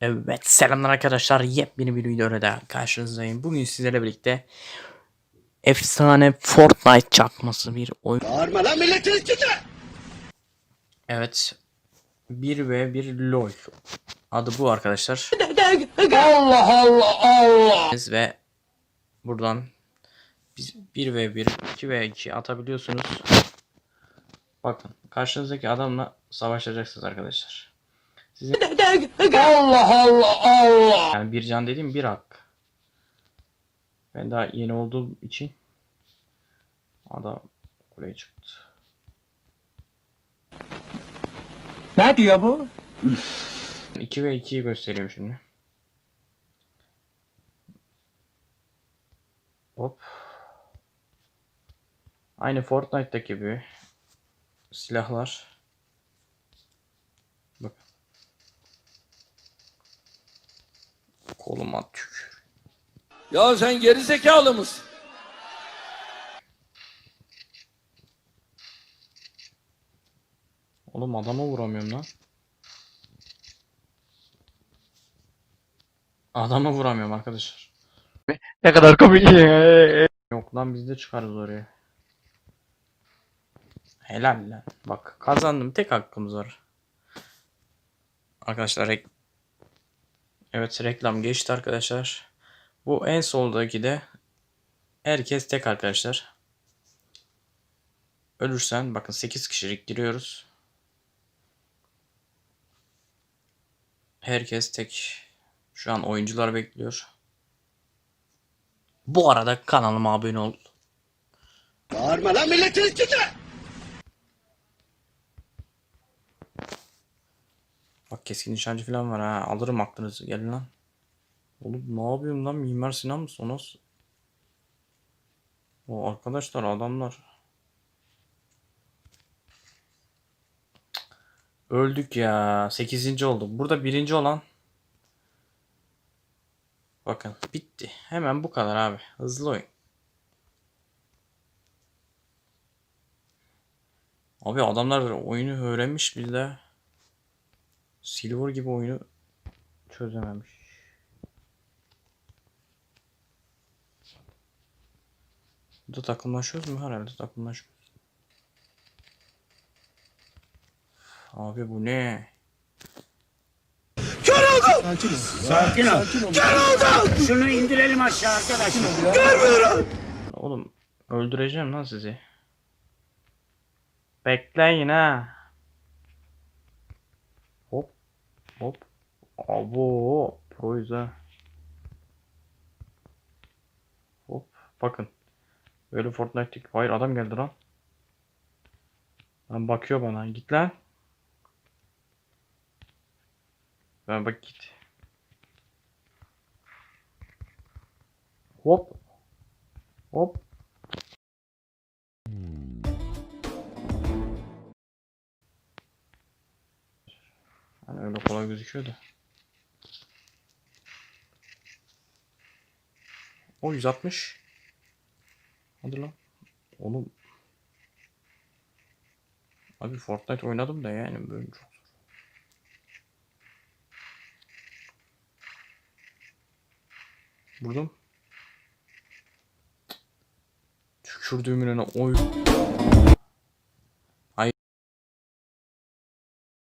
Evet selamlar arkadaşlar yepyeni bir videoyla da karşınızdayım. Bugün sizlerle birlikte efsane Fortnite çakması bir oyun. Bağırma lan milletin içinde! Evet 1 ve 1 LOL adı bu arkadaşlar. Allah Allah Allah! Ve buradan biz 1 ve 1 2 ve 2 atabiliyorsunuz. Bakın karşınızdaki adamla savaşacaksınız arkadaşlar. Sizin Allah Allah Allah! Yani bir can dediğim bir hak. Ben daha yeni olduğum için adam kuleye çıktı. Ne diyor bu? 2 ve 2'yi göstereyim şimdi. Hop. Aynı Fortnite'daki gibi silahlar. Bak. Koluma tük. Ya sen geri zekalı mısın? Oğlum adama vuramıyorum lan. Adama vuramıyorum arkadaşlar. Ne kadar komik. Yok lan biz de çıkarız oraya. Helal lan. Bak kazandım. Tek hakkımız var. Arkadaşlar Evet reklam geçti arkadaşlar. Bu en soldaki de herkes tek arkadaşlar. Ölürsen bakın 8 kişilik giriyoruz. Herkes tek. Şu an oyuncular bekliyor. Bu arada kanalıma abone ol. Bağırma lan milletin içinde! Bak keskin nişancı falan var ha. Alırım aklınızı. Gelin lan. Oğlum ne yapıyorum lan? Mimar Sinan mısın? O nasıl? O arkadaşlar adamlar. Öldük ya. 8. olduk. Burada birinci olan. Bakın bitti. Hemen bu kadar abi. Hızlı oyun. Abi adamlar oyunu öğrenmiş bir de. Silver gibi oyunu çözememiş. Burada takımlaşıyoruz mu? Herhalde takımlaşıyoruz. Abi bu ne? Şunu indirelim aşağı arkadaşlar. Oğlum öldüreceğim lan sizi. Bekleyin ha. Hop. Hop. Abo. Proyuz ha. Hop. Bakın. Böyle Fortnite'lik. Hayır adam geldi lan. Lan bakıyor bana. Git lan. Ben bak git. Hop. Hop. Hani öyle kolay gözüküyor da. O 160. Hadi lan. Oğlum. Abi Fortnite oynadım da yani böyle çok zor. Vurdum. Tükürdüğümün önüne oy.